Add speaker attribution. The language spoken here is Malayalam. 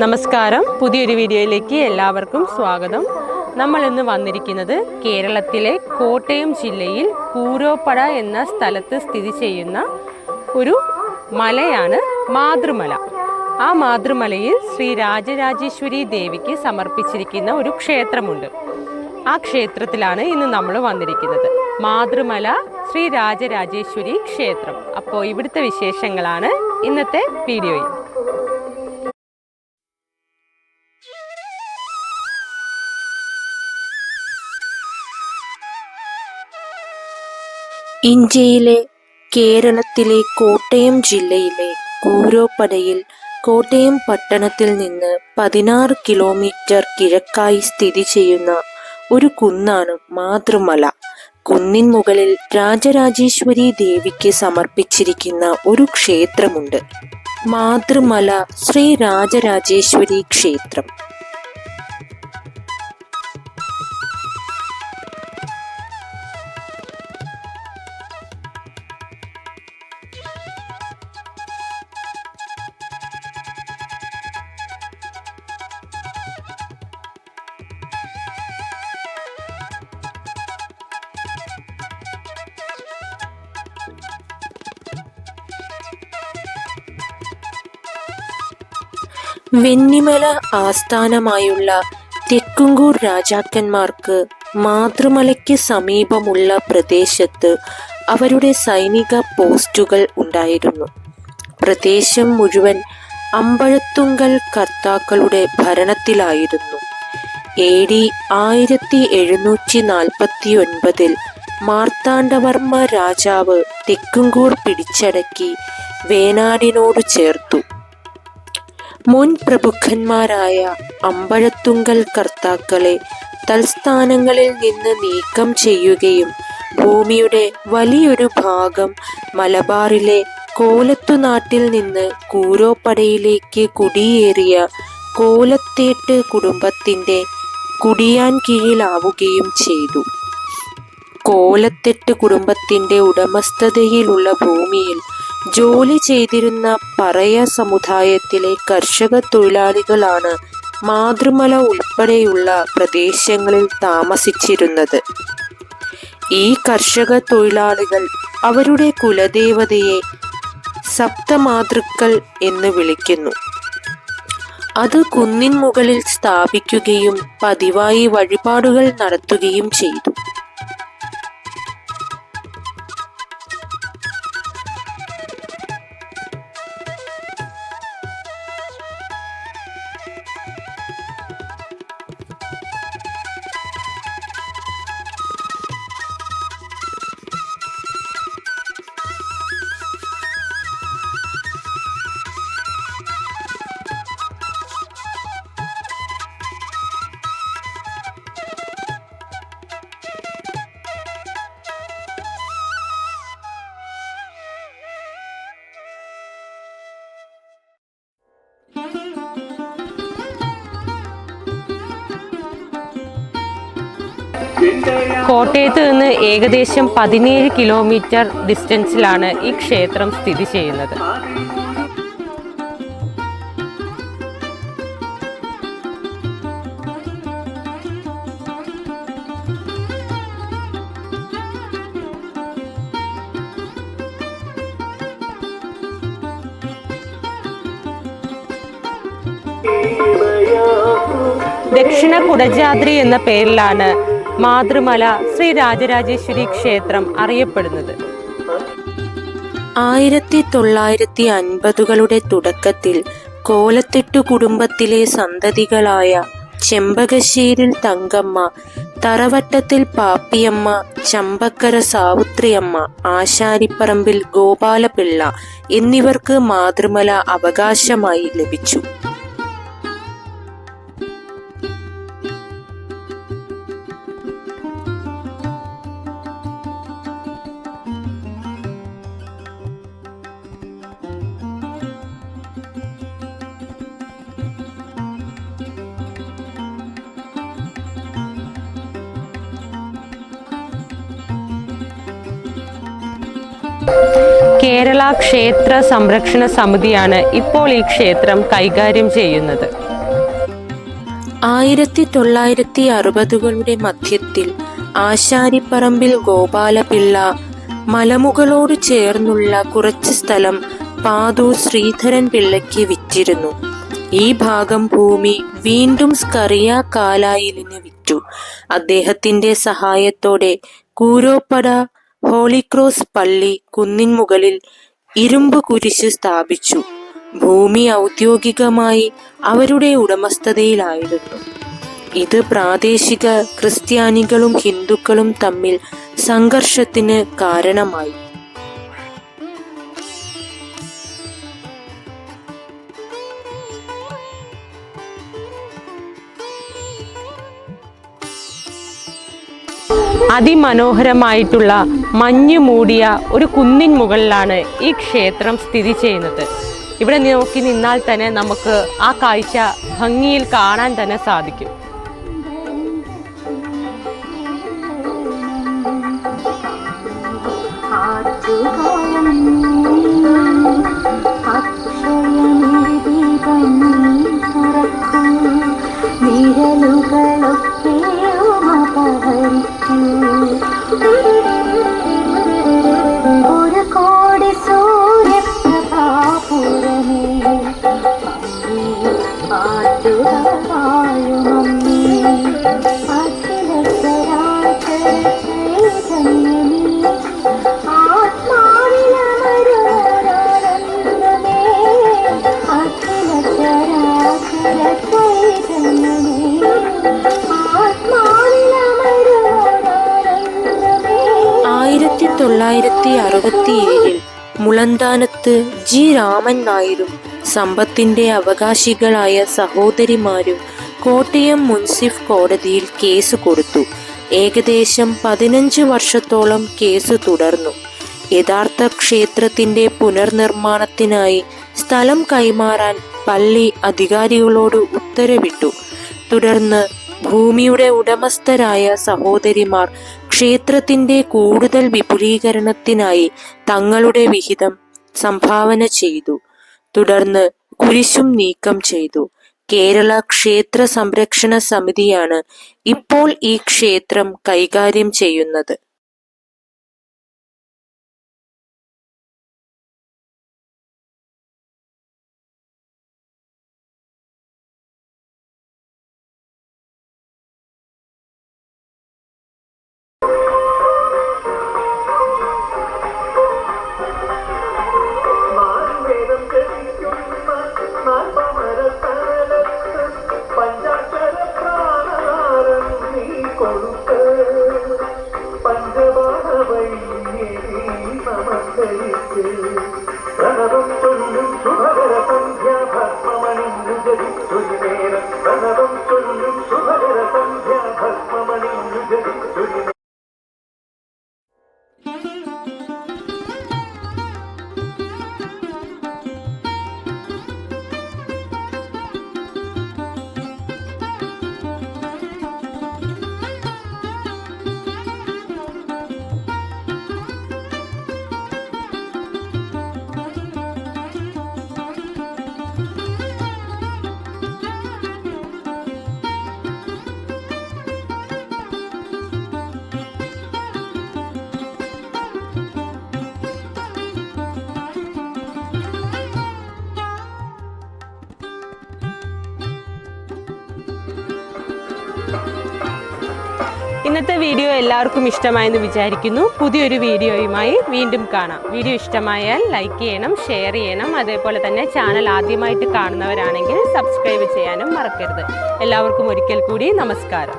Speaker 1: നമസ്കാരം. പുതിയൊരു വീഡിയോയിലേക്ക് എല്ലാവർക്കും സ്വാഗതം. നമ്മൾ ഇന്ന് വന്നിരിക്കുന്നത് കേരളത്തിലെ കോട്ടയം ജില്ലയിൽ കൂരോപ്പട എന്ന സ്ഥലത്ത് സ്ഥിതി ചെയ്യുന്ന ഒരു മലയാണ് മാതൃമല. ആ മാതൃമലയിൽ ശ്രീ രാജരാജേശ്വരി ദേവിക്ക് സമർപ്പിച്ചിരിക്കുന്ന ഒരു ക്ഷേത്രമുണ്ട്. ആ ക്ഷേത്രത്തിലാണ് ഇന്ന് നമ്മൾ വന്നിരിക്കുന്നത്. മാതൃമല ശ്രീ രാജരാജേശ്വരി ക്ഷേത്രം. അപ്പോൾ ഇവിടുത്തെ വിശേഷങ്ങളാണ് ഇന്നത്തെ വീഡിയോയിൽ.
Speaker 2: ഇന്ത്യയിലെ കേരളത്തിലെ കോട്ടയം ജില്ലയിലെ കൂരോപ്പടയിൽ കോട്ടയം പട്ടണത്തിൽ നിന്ന് പതിനാറ് കിലോമീറ്റർ കിഴക്കായി സ്ഥിതി ചെയ്യുന്ന ഒരു കുന്നാണ് മാതൃമല. കുന്നിൻ മുകളിൽ രാജരാജേശ്വരി ദേവിക്ക് സമർപ്പിച്ചിരിക്കുന്ന ഒരു ക്ഷേത്രമുണ്ട്. മാതൃമല ശ്രീ രാജരാജേശ്വരി ക്ഷേത്രം. വെന്നിമല ആസ്ഥാനമായുള്ള തെക്കുംകൂർ രാജാക്കന്മാർക്ക് മാതൃമലയ്ക്ക് സമീപമുള്ള പ്രദേശത്ത് അവരുടെ സൈനിക പോസ്റ്റുകൾ ഉണ്ടായിരുന്നു. പ്രദേശം മുഴുവൻ അമ്പഴത്തുങ്കൽ കർത്താക്കളുടെ ഭരണത്തിലായിരുന്നു. എ ഡി ആയിരത്തി എഴുന്നൂറ്റി നാൽപ്പത്തി ഒൻപതിൽ മാർത്താണ്ഡവർമ്മ രാജാവ് തെക്കുംകൂർ പിടിച്ചടക്കി വേനാടിനോട് ചേർത്തു. മുൻ പ്രഭുക്കന്മാരായ അമ്പഴത്തുങ്കൽ കർത്താക്കളെ തൽസ്ഥാനങ്ങളിൽ നിന്ന് നീക്കം ചെയ്യുകയും ഭൂമിയുടെ വലിയൊരു ഭാഗം മലബാറിലെ കോലത്തുനാട്ടിൽ നിന്ന് കൂരോപ്പടയിലേക്ക് കുടിയേറിയ കോലത്തേട്ട് കുടുംബത്തിന്റെ കുടിയാൻ കീഴിലാവുകയും ചെയ്തു. കോലത്തെട്ട് കുടുംബത്തിന്റെ ഉടമസ്ഥതയിലുള്ള ഭൂമിയിൽ ജോലി ചെയ്തിരുന്ന പറയ സമുദായത്തിലെ കർഷക തൊഴിലാളികളാണ് മാതൃമല ഉൾപ്പെടെയുള്ള പ്രദേശങ്ങളിൽ താമസിച്ചിരുന്നത്. ഈ കർഷക തൊഴിലാളികൾ അവരുടെ കുലദേവതയെ സപ്തമാതൃക്കൾ എന്ന് വിളിക്കുന്നു. അത് കുന്നിൻ മുകളിൽ സ്ഥാപിക്കുകയും പതിവായി വഴിപാടുകൾ നടത്തുകയും ചെയ്തു.
Speaker 1: കോട്ടയത്ത് നിന്ന് ഏകദേശം പതിനേഴ് കിലോമീറ്റർ ഡിസ്റ്റൻസിലാണ് ഈ ക്ഷേത്രം സ്ഥിതി ചെയ്യുന്നത്. ദക്ഷിണ കുടജാദ്രി എന്ന പേരിലാണ് മാതൃമല ശ്രീ രാജരാജേശ്വരി ക്ഷേത്രം അറിയപ്പെടുന്നത്.
Speaker 2: ആയിരത്തി തൊള്ളായിരത്തി അൻപതുകളുടെ തുടക്കത്തിൽ കോലത്തെട്ടു കുടുംബത്തിലെ സന്തതികളായ ചെമ്പകശ്ശേരിൽ തങ്കമ്മ തറവട്ടത്തിൽ പാപ്പിയമ്മ ചമ്പക്കര സാവുത്രിയമ്മ ആശാരിപ്പറമ്പിൽ ഗോപാലപിള്ള എന്നിവർക്ക് മാതൃമല അവകാശമായി ലഭിച്ചു.
Speaker 1: കേരള ക്ഷേത്ര സംരക്ഷണ സമിതിയാണ് ഇപ്പോൾ ഈ ക്ഷേത്രം കൈകാര്യം ചെയ്യുന്നത്.
Speaker 2: ആയിരത്തി തൊള്ളായിരത്തി അറുപതുകളുടെ മധ്യത്തിൽ ആശാരിപ്പറമ്പിൽ ഗോപാലപിള്ള മലമുകളോട് ചേർന്നുള്ള കുറച്ച് സ്ഥലം പാതു ശ്രീധരൻ പിള്ളയ്ക്ക് വിറ്റിരുന്നു. ഈ ഭാഗം ഭൂമി വീണ്ടും സ്കറിയ കാലായിലിന് വിറ്റു. അദ്ദേഹത്തിന്റെ സഹായത്തോടെ കൂരോപ്പട ഹോളിക്രോസ് പള്ളി കുന്നിൻമുകളിൽ ഇരുമ്പ് കുരിശ് സ്ഥാപിച്ചു. ഭൂമി ഔദ്യോഗികമായി അവരുടെ ഉടമസ്ഥതയിലായിരുന്നു. ഇത് പ്രാദേശിക ക്രിസ്ത്യാനികളും ഹിന്ദുക്കളും തമ്മിൽ സംഘർഷത്തിന് കാരണമായി.
Speaker 3: അതിമനോഹരമായിട്ടുള്ള മഞ്ഞു മൂടിയ ഒരു കുന്നിൻ മുകളിലാണ് ഈ ക്ഷേത്രം സ്ഥിതി ചെയ്യുന്നത്. ഇവിടെ നോക്കി നിന്നാൽ തന്നെ നമുക്ക് ആ കാഴ്ച ഭംഗിയിൽ കാണാൻ തന്നെ സാധിക്കും.
Speaker 2: തൊള്ളായിരത്തി അറുപത്തിയേഴിൽ മുളന്താനത്ത് ജി. രാമൻ നായരും സമ്പത്തിന്റെ അവകാശികളായ സഹോദരിമാരും കോട്ടയം മുൻസിഫ് കോടതിയിൽ കേസ് കൊടുത്തു. ഏകദേശം പതിനഞ്ച് വർഷത്തോളം കേസ് തുടർന്നു. യഥാർത്ഥ ക്ഷേത്രത്തിന്റെ പുനർനിർമ്മാണത്തിനായി സ്ഥലം കൈമാറാൻ പള്ളി അധികാരികളോട് ഉത്തരവിട്ടു. തുടർന്ന് ഭൂമിയുടെ ഉടമസ്ഥരായ സഹോദരിമാർ ക്ഷേത്രത്തിന്റെ കൂടുതൽ വിപുലീകരണത്തിനായി തങ്ങളുടെ വിഹിതം സംഭാവന ചെയ്തു. തുടർന്ന് കുരിശും നീക്കം ചെയ്തു. കേരള ക്ഷേത്ര സംരക്ഷണ സമിതിയാണ് ഇപ്പോൾ ഈ ക്ഷേത്രം കൈകാര്യം ചെയ്യുന്നത്.
Speaker 1: Thank you.
Speaker 3: ഇന്നത്തെ വീഡിയോ എല്ലാവർക്കും ഇഷ്ടമായെന്ന് വിചാരിക്കുന്നു. പുതിയൊരു വീഡിയോയുമായി വീണ്ടും കാണാം. വീഡിയോ ഇഷ്ടമായാൽ ലൈക്ക് ചെയ്യണം ഷെയർ ചെയ്യണം. അതേപോലെ തന്നെ ചാനൽ ആദ്യമായിട്ട് കാണുന്നവരാണെങ്കിൽ സബ്സ്ക്രൈബ് ചെയ്യാനും മറക്കരുത്. എല്ലാവർക്കും ഒരിക്കൽ കൂടി നമസ്കാരം.